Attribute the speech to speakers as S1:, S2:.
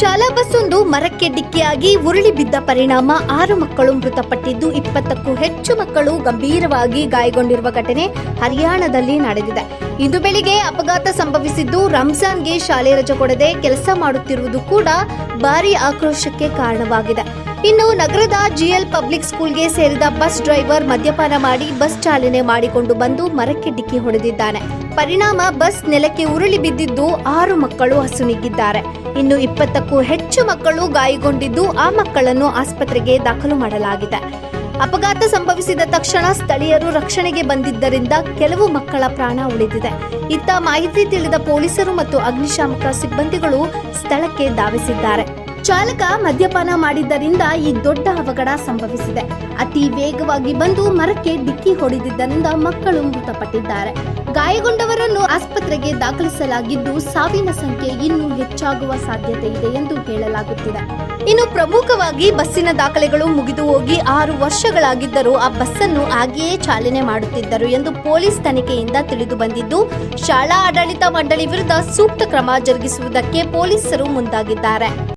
S1: ಶಾಲಾ ಬಸ್ಸೊಂದು ಮರಕ್ಕೆ ಡಿಕ್ಕಿಯಾಗಿ ಉರುಳಿ ಬಿದ್ದ ಪರಿಣಾಮ ಆರು ಮಕ್ಕಳು ಮೃತಪಟ್ಟಿದ್ದು ಇಪ್ಪತ್ತಕ್ಕೂ ಹೆಚ್ಚು ಮಕ್ಕಳು ಗಂಭೀರವಾಗಿ ಗಾಯಗೊಂಡಿರುವ ಘಟನೆ ಹರಿಯಾಣದಲ್ಲಿ ನಡೆದಿದೆ. ಇಂದು ಬೆಳಿಗ್ಗೆ ಅಪಘಾತ ಸಂಭವಿಸಿದ್ದು ರಂಜಾನ್ಗೆ ಶಾಲೆ ರಜೆ ಕೊಡದೆ ಕೆಲಸ ಮಾಡುತ್ತಿರುವುದು ಕೂಡ ಭಾರಿ ಆಕ್ರೋಶಕ್ಕೆ ಕಾರಣವಾಗಿದೆ. ಇನ್ನು ನಗರದ ಜಿಎಲ್ ಪಬ್ಲಿಕ್ ಸ್ಕೂಲ್ಗೆ ಸೇರಿದ ಬಸ್ ಡ್ರೈವರ್ ಮದ್ಯಪಾನ ಮಾಡಿ ಬಸ್ ಚಾಲನೆ ಮಾಡಿಕೊಂಡು ಬಂದು ಮರಕ್ಕೆ ಡಿಕ್ಕಿ ಹೊಡೆದಿದ್ದಾನೆ. ಪರಿಣಾಮ ಬಸ್ ನೆಲಕ್ಕೆ ಉರುಳಿ ಬಿದ್ದಿದ್ದು ಆರು ಮಕ್ಕಳು ಹಸುನಿಗ್ಗಿದ್ದಾರೆ ಇನ್ನು ಇಪ್ಪತ್ತಕ್ಕೂ ಹೆಚ್ಚು ಮಕ್ಕಳು ಗಾಯಗೊಂಡಿದ್ದು ಆ ಮಕ್ಕಳನ್ನು ಆಸ್ಪತ್ರೆಗೆ ದಾಖಲು ಮಾಡಲಾಗಿದೆ. ಅಪಘಾತ ಸಂಭವಿಸಿದ ತಕ್ಷಣ ಸ್ಥಳೀಯರು ರಕ್ಷಣೆಗೆ ಬಂದಿದ್ದರಿಂದ ಕೆಲವು ಮಕ್ಕಳ ಪ್ರಾಣ ಉಳಿದಿದೆ. ಇತ್ತ ಮಾಹಿತಿ ತಿಳಿದ ಪೊಲೀಸರು ಮತ್ತು ಅಗ್ನಿಶಾಮಕ ಸಿಬ್ಬಂದಿಗಳು ಸ್ಥಳಕ್ಕೆ ಧಾವಿಸಿದ್ದಾರೆ. ಚಾಲಕ ಮದ್ಯಪಾನ ಮಾಡಿದ್ದರಿಂದ ಈ ದೊಡ್ಡ ಅವಘಡ ಸಂಭವಿಸಿದೆ. ಅತಿ ವೇಗವಾಗಿ ಬಂದು ಮರಕ್ಕೆ ಡಿಕ್ಕಿ ಹೊಡೆದಿದ್ದರಿಂದ ಮಕ್ಕಳು ಮೃತಪಟ್ಟಿದ್ದಾರೆ. ಗಾಯಗೊಂಡವರನ್ನು ಆಸ್ಪತ್ರೆಗೆ ದಾಖಲಿಸಲಾಗಿದ್ದು ಸಾವಿನ ಸಂಖ್ಯೆ ಇನ್ನೂ ಹೆಚ್ಚಾಗುವ ಸಾಧ್ಯತೆ ಇದೆ ಎಂದು ಹೇಳಲಾಗುತ್ತಿದೆ. ಇನ್ನು ಪ್ರಮುಖವಾಗಿ ಬಸ್ಸಿನ ದಾಖಲೆಗಳು ಮುಗಿದು ಹೋಗಿ ಆರು ವರ್ಷಗಳಾಗಿದ್ದರೂ ಆ ಬಸ್ಸನ್ನು ಹಾಗೆಯೇ ಚಾಲನೆ ಮಾಡುತ್ತಿದ್ದರು ಎಂದು ಪೊಲೀಸ್ ತನಿಖೆಯಿಂದ ತಿಳಿದು ಬಂದಿದ್ದು, ಶಾಲಾ ಆಡಳಿತ ಮಂಡಳಿ ವಿರುದ್ಧ ಸೂಕ್ತ ಕ್ರಮ ಜರುಗಿಸುವುದಕ್ಕೆ ಪೊಲೀಸರು ಮುಂದಾಗಿದ್ದಾರೆ.